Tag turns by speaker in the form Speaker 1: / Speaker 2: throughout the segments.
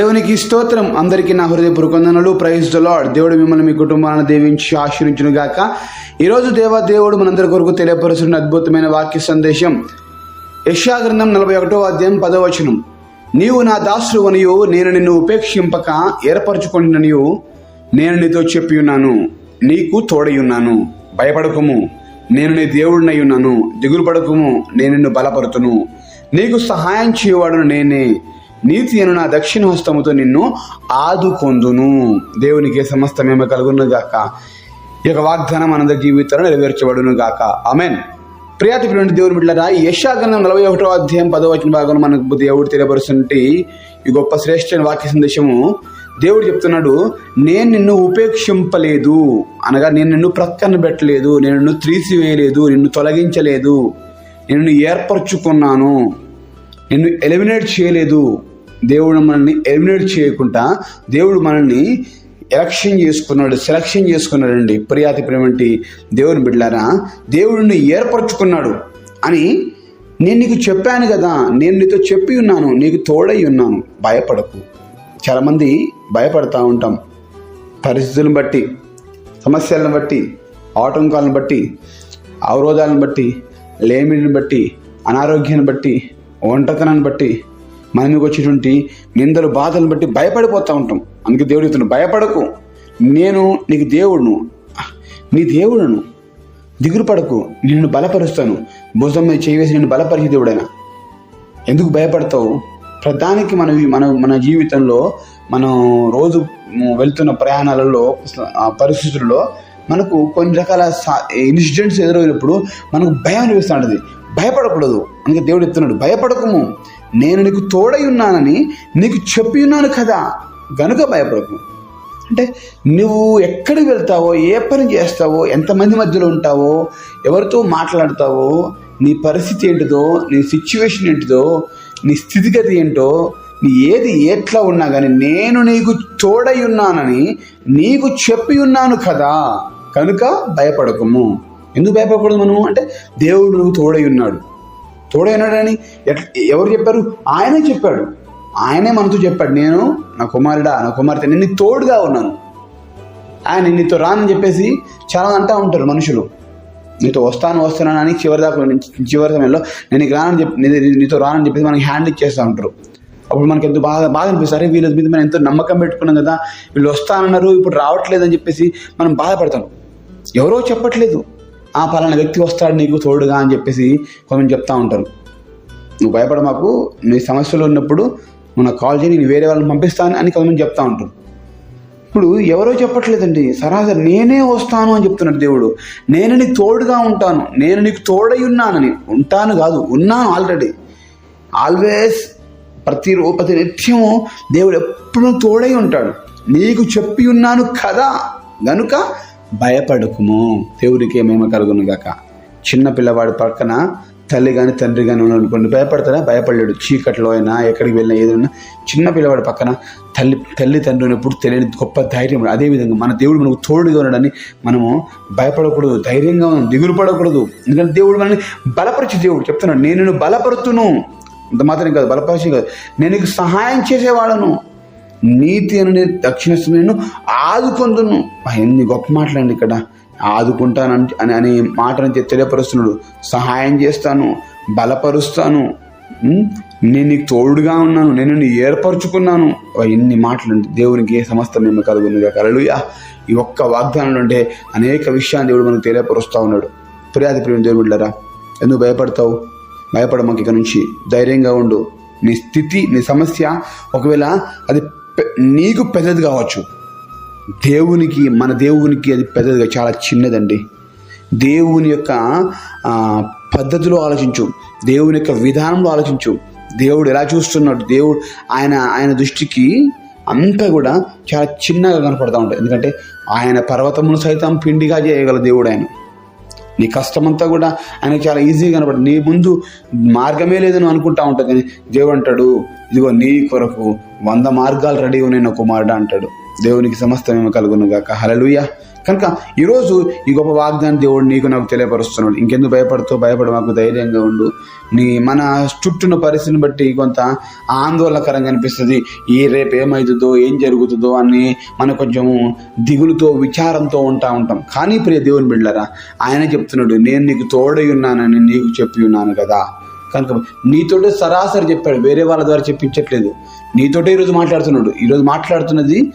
Speaker 1: దేవునికి స్తోత్రం. అందరికీ నా హృదయపూర్వక వందనలు ప్రైజ్ ద లాడ్ దేవుడు మిమ్మల్ని మీ కుటుంబాలను దీవించి ఆశీర్వించును గాక. ఈరోజు దేవ దేవుడు మనందరి కొరకు తెలియపరుస్తున్న అద్భుతమైన వాక్య సందేశం. యశా గ్రంథం నలభై ఒకటో అధ్యాయం పదవచనం నీవు నా దాసుడు అనియు నేను నిన్ను ఉపేక్షింపక ఏర్పరచుకొనిననియు నేను నీతో చెప్పి ఉన్నాను. నీకు తోడయున్నాను భయపడకుము. నేను నీ దేవుడినై ఉన్నాను. దిగులు పడకుము నేను నిన్ను బలపరుతును. నీకు సహాయం చేయవాడును నేనే. నీతి అను నా దక్షిణ హస్తముతో నిన్ను ఆదుకొందును. దేవునికి సమస్తమేమ కలుగును గాక ఈ యొక్క వాగ్దానం మనందరి జీవితంలో నెరవేర్చబడును గాక అమెన్ ప్రియాతి ప్రియంటి దేవుని బిడ్డలారా యశాగ్రంథం నలభై ఒకటో అధ్యాయం పదో వచ్చిన భాగంలో మనకు దేవుడు తెలియపరుస్తుంటే ఈ గొప్ప శ్రేష్ఠ వాక్య సందేశము దేవుడు చెప్తున్నాడు నేను నిన్ను ఉపేక్షింపలేదు. అనగా నేను నిన్ను ప్రక్కన పెట్టలేదు నేను నిన్ను త్రీసివేయలేదు నిన్ను తొలగించలేదు నేను నిన్ను ఏర్పరచుకున్నాను నిన్ను ఎలిమినేట్ చేయలేదు దేవుడు మనల్ని ఎలిమినేట్ చేయకుండా దేవుడు మనల్ని ఎలక్షన్ చేసుకున్నాడు సెలక్షన్ చేసుకున్నాడండి. ప్రియాతి ప్రేమంటి దేవుని బిడ్డారా దేవుడిని ఏర్పరచుకున్నాడు అని నేను నీకు చెప్పాను కదా. నేను నీతో చెప్పి ఉన్నాను నీకు తోడై ఉన్నాను. భయపడకు. చాలామంది భయపడతా ఉంటాం. పరిస్థితులను బట్టి సమస్యలను బట్టి ఆటంకాలను బట్టి అవరోధాలను బట్టి లేమిని బట్టి అనారోగ్యాన్ని బట్టి ఒంటతనాన్ని బట్టి మన మీకు వచ్చేటువంటి నిందలు బాధలను బట్టి భయపడిపోతూ ఉంటాం. అందుకే దేవుడు చెప్తున్నాడు భయపడకు. నేను నీకు దేవుడును. నీ దేవుడును. దిగులు పడకు నిన్ను బలపరుస్తాను. భుజం మీద చేయవేసి నిన్ను బలపరిచే దేవుడైనా. ఎందుకు భయపడతావు? ప్రధానికి మన మన మన జీవితంలో మనం రోజు వెళ్తున్న ప్రయాణాలలో ఆ పరిస్థితుల్లో మనకు కొన్ని రకాల ఇన్సిడెంట్స్ ఎదురైనప్పుడు మనకు భయం అనిపిస్తుంటుంది భయపడకూడదు. అందుకే దేవుడు చెప్తున్నాడు భయపడకము. నేను నీకు తోడై ఉన్నానని నీకు చెప్పి ఉన్నాను కదా. గనుక భయపడకు. అంటే నువ్వు ఎక్కడికి వెళ్తావో ఏ పని చేస్తావో ఎంతమంది మధ్యలో ఉంటావో ఎవరితో మాట్లాడతావో నీ పరిస్థితి ఏంటిదో నీ సిచ్యువేషన్ ఏంటిదో నీ స్థితిగతి ఏంటో నీ ఏది ఎట్లా ఉన్నా కానీ నేను నీకు తోడై ఉన్నానని నీకు చెప్పి ఉన్నాను కదా. కనుక భయపడకము. ఎందుకు భయపడకూడదు మనము? అంటే దేవుడు నువ్వు తోడై ఉన్నాడు. తోడైనాడని ఎట్లా ఎవరు చెప్పారు? ఆయనే చెప్పాడు. ఆయనే మనతో చెప్పాడు. నేను నా కుమారుడా నా కుమార్తె నేను తోడుగా ఉన్నాను. ఆయన నీతో రానని చెప్పేసి చాలా అంటూ ఉంటారు మనుషులు. నీతో వస్తాను వస్తున్నాను అని చివరి దాకా చివరి సమయంలో నేను నీకు రానని చెప్పి నీతో రానని చెప్పేసి మనకి హ్యాండ్ ఇచ్చేస్తూ ఉంటారు. అప్పుడు మనకి ఎంతో బాధ బాధ అనిపిస్తుంది. అరే వీళ్ళ మీద మనం ఎంతో నమ్మకం పెట్టుకున్నాం కదా. వీళ్ళు వస్తానన్నారు ఇప్పుడు రావట్లేదు అని చెప్పేసి మనం బాధపడతాం. ఎవరో చెప్పట్లేదు. ఆ పలానా వ్యక్తి వస్తాడు నీకు తోడుగా అని చెప్పేసి కొంతమంది చెప్తా ఉంటారు. నువ్వు భయపడ మాకు నీ సమస్యలు ఉన్నప్పుడు నువ్వు కాల్ చేయి నేను వేరే వాళ్ళని పంపిస్తాను అని కొంతమంది చెప్తా ఉంటారు. ఇప్పుడు ఎవరో చెప్పట్లేదండి సరాసరి నేనే వస్తాను అని చెప్తున్నాడు దేవుడు. నేను నీకు తోడుగా ఉంటాను నేను నీకు తోడై ఉన్నానని. ఉంటాను కాదు ఉన్నాను ఆల్రెడీ ఆల్వేస్ ప్రతి ప్రతి నిత్యము దేవుడు ఎప్పుడూ తోడై ఉంటాడు. నీకు చెప్పి ఉన్నాను కదా గనుక భయపడకుము. దేవుడికి మేము కలుగును గాక. చిన్న పిల్లవాడి పక్కన తల్లి కానీ తండ్రి కానీ అనుకోండి భయపడతారా? భయపడలేడు. చీకట్లో అయినా ఎక్కడికి వెళ్ళినా ఏదైనా చిన్న పిల్లవాడి పక్కన తల్లి తల్లి తండ్రి ఉన్నప్పుడు తెలియని గొప్ప ధైర్యం. అదేవిధంగా మన దేవుడు మనకు తోడుగా ఉన్నాడని మనము భయపడకూడదు. ధైర్యంగా ఉన్నాం. దిగులు పడకూడదు. ఎందుకంటే దేవుడు మనల్ని బలపరిచి దేవుడు. చెప్తున్నాడు నేను బలపరుతును. అంత మాత్రం కాదు బలపరిచి కాదు నేను నీకు సహాయం చేసేవాడను. నీతి అనే దక్షిణస్తు నేను ఆదుకుందును. ఎన్ని గొప్ప మాటలండి ఇక్కడ. ఆదుకుంటాను అని అనే మాటను తెలియపరుస్తున్నాడు. సహాయం చేస్తాను బలపరుస్తాను. నేను నీకు తోడుగా ఉన్నాను. నేను నిన్ను ఏర్పరచుకున్నాను. ఎన్ని మాటలు దేవునికి ఏ సమస్త మేము కలుగునుగా కలలుయా ఈ ఒక్క వాగ్దానంలో ఉంటే అనేక విషయాన్ని దేవుడు మనకు తెలియపరుస్తూ ఉన్నాడు. ప్రియాది ప్రియం దేవుడు ఎందుకు భయపడతావు? భయపడమాక ఇక నుంచి ధైర్యంగా ఉండు. నీ స్థితి నీ సమస్య ఒకవేళ అది నీకు పెద్దది కావచ్చు. దేవునికి మన దేవునికి అది పెద్దదిగా చాలా చిన్నదండి. దేవుని యొక్క పద్ధతిలో ఆలోచించు. దేవుని యొక్క విధానంలో ఆలోచించు. దేవుడు ఎలా చూస్తున్నాడు? దేవుడు ఆయన ఆయన దృష్టికి అంతా కూడా చాలా చిన్నగా కనపడతా ఉంటాయి. ఎందుకంటే ఆయన పర్వతమును సైతం పిండిగా చేయగల దేవుడు ఆయన. నీ కష్టమంతా కూడా ఆయనకు చాలా ఈజీగా కనబడి నీ ముందు మార్గమే లేదని అనుకుంటా ఉంటుంది కానీ దేవుడు అంటాడు ఇదిగో నీ కొరకు వంద మార్గాలు రెడీ ఉన్నాయి నా కుమారుడు అంటాడు. దేవునికి సమస్తమేమో కలుగును గాక హలలుయ కనుక ఈరోజు ఈ గొప్ప వాగ్దానం దేవుడు నీకు నాకు తెలియపరుస్తున్నాడు. ఇంకెందుకు భయపడుతూ భయపడు మాకు ధైర్యంగా ఉండు. నీ మన చుట్టూన్న పరిస్థితిని బట్టి కొంత ఆందోళనకరంగా అనిపిస్తుంది. ఈ రేపు ఏమవుతుందో ఏం జరుగుతుందో అని మనం కొంచెం దిగులుతో విచారంతో ఉంటా ఉంటాం. కానీ ప్రియ దేవుని బిళ్ళరా ఆయన చెప్తున్నాడు నేను నీకు తోడై ఉన్నానని నీకు చెప్పి ఉన్నాను కదా. కనుక నీతోటే సరాసరి చెప్పాడు వేరే వాళ్ళ ద్వారా చెప్పించట్లేదు. నీతోటే ఈరోజు మాట్లాడుతున్నాడు. ఈరోజు మాట్లాడుతున్నది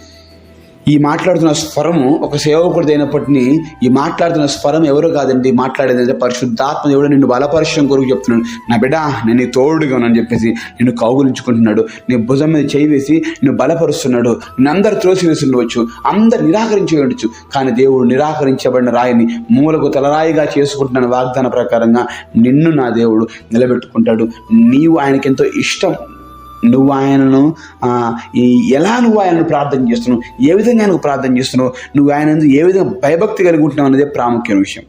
Speaker 1: ఈ మాట్లాడుతున్న స్వరము ఒక సేవకుడు అయినప్పటికీ ఈ మాట్లాడుతున్న స్వరం ఎవరు కాదండి? మాట్లాడేది అంటే పరిశుద్ధాత్మ దేవుడు నిన్ను బలపరిచయం కొరకు చెప్తున్నాడు. నా బిడ్డ నేను నీ తోడుగా ఉన్నాను చెప్పేసి నిన్ను కౌగులించుకుంటున్నాడు. నీ భుజం మీద చేయి వేసి నిన్ను బలపరుస్తున్నాడు. నిన్ను అందరు త్రోసి ఉండవచ్చు. అందరు నిరాకరించి ఉండొచ్చు. కానీ దేవుడు నిరాకరించబడిన రాయిని మూలకు తలరాయిగా చేసుకుంటున్న వాగ్దాన ప్రకారంగా నిన్ను నా దేవుడు నిలబెట్టుకుంటాడు. నీవు ఆయనకి ఎంతో ఇష్టం నువ్వు ఆయనను ఈ ఎలా నువ్వు ఆయనను ప్రార్థన చేస్తున్నావు? ఏ విధంగా ఆయనకు ప్రార్థన చేస్తున్నావు? నువ్వు ఆయన ఏ విధంగా భయభక్తి కలిగి ఉంటున్నావు అనేది ప్రాముఖ్యమైన విషయం.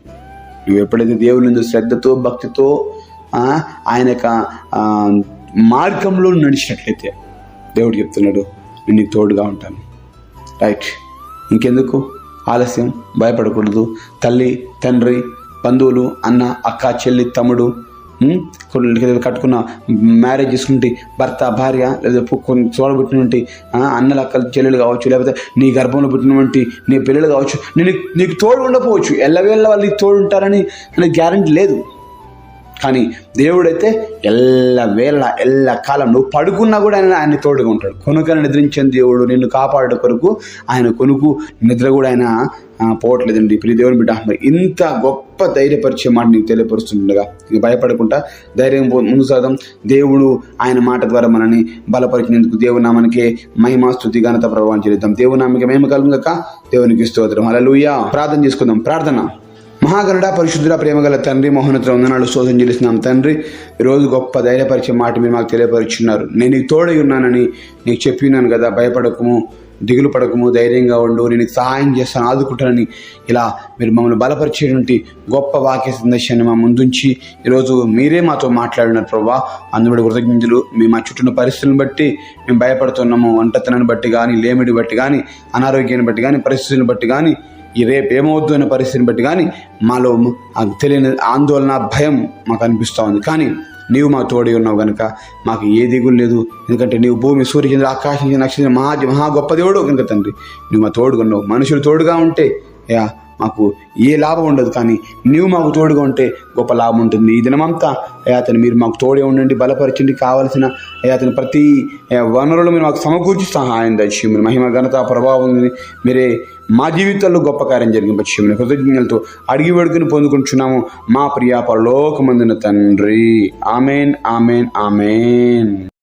Speaker 1: నువ్వు ఎప్పుడైతే దేవుని శ్రద్ధతో భక్తితో ఆయన యొక్క మార్గంలో నడిచినట్లయితే దేవుడు చెప్తున్నాడు నేను నీకు తోడుగా ఉంటాను. రైట్ ఇంకెందుకు? ఆలస్యం భయపడకూడదు. తల్లి తండ్రి బంధువులు అన్న అక్క చెల్లి తమ్ముడు కొన్ని కట్టుకున్న మ్యారేజ్ చేసుకుంటే భర్త భార్య లేదా కొన్ని చూడబుట్టినటువంటి అన్నల అక్కలు చెల్లెలు కావచ్చు లేకపోతే నీ గర్భంలో పుట్టినటువంటి నీ పిల్లలు కావచ్చు నేను నీకు తోడు ఉండకపోవచ్చు. ఎల్లవేళ్ళ వాళ్ళు నీకు తోడు ఉంటారని అనే గ్యారంటీ లేదు. కానీ దేవుడైతే ఎల్ల వేళ ఎల్ల కాలం నువ్వు పడుకున్నా కూడా ఆయన ఆయన తోడుగా ఉంటాడు. కొనుకను నిద్రించిన దేవుడు నిన్ను కాపాడే కొరకు ఆయన కొనుకు నిద్ర కూడా ఆయన పోవట్లేదండి. ప్రియ దేవుని బిడ్డ మరి ఇంత గొప్ప ధైర్యపరిచే మాట నీకు తెలియపరుస్తుండగా. ఇక భయపడకుండా ధైర్యం ముందు సాధం దేవుడు ఆయన మాట ద్వారా మనని బలపరిచినందుకు దేవుని నామానికే మహిమా ఘనత ప్రభావం చేద్దాం దేవునామకి మేము కలుగుక దేవునికి స్తోత్రం. అలా ప్రార్థన చేసుకుందాం. ప్రార్థన. మహాగరుడ పరిశుద్ధుల ప్రేమగల తండ్రి మోహనతుల వందనాలు శోధన చేస్తున్నాం. తండ్రి ఈరోజు గొప్ప ధైర్యపరిచే మాట మీరు మాకు తెలియపరుచున్నారు. నేను నీకు తోడై ఉన్నానని నీకు చెప్పినాను కదా. భయపడకము దిగులు పడకము ధైర్యంగా ఉండు. నేను సహాయం చేస్తాను ఆదుకుంటానని ఇలా మీరు మమ్మల్ని బలపరిచేటువంటి గొప్ప వాక్య సందేశాన్ని మా ముందుంచి ఈరోజు మీరే మాతో మాట్లాడినారు ప్రభా. అందుబడి కృతజ్ఞతలు. మేము మా చుట్టూ పరిస్థితులను బట్టి మేము భయపడుతున్నాము. వంటతనాన్ని బట్టి కానీ లేమిడి బట్టి కానీ అనారోగ్యాన్ని బట్టి కానీ పరిస్థితులను బట్టి కానీ ఈ రేపు ఏమవుద్దు అనే పరిస్థితిని బట్టి కానీ మాలో తెలియని ఆందోళన భయం మాకు అనిపిస్తూ ఉంది. కానీ నీవు మా తోడి ఉన్నావు కనుక మాకు ఏ దిగులు లేదు. ఎందుకంటే నీవు భూమి సూర్యచంద్ర ఆకాశం నక్షత్రం మహా మహా గొప్ప దేవుడు కనుక తండ్రి. నువ్వు మా తోడుగా ఉన్నావు మనుషులు తోడుగా ఉంటే యా మాకు ఏ లాభం ఉండదు కానీ నీవు మాకు తోడుగా ఉంటే గొప్ప లాభం ఉంటుంది. ఈ దినమంతా అయ్యా అతను మీరు మాకు తోడే ఉండండి బలపరచండి కావలసిన అయ్యా అతని ప్రతి వనరులు మీరు మాకు సమకూర్చి సహాయం దయచేయమని మహిమ ఘనత ప్రభావం మీరే మా జీవితాల్లో గొప్ప కార్యం జరిగింపచేయమని కృతజ్ఞతలతో అడిగి వేడుకుని పొందుకుంటున్నాము. మా ప్రియ తండ్రి. Amen amen amen.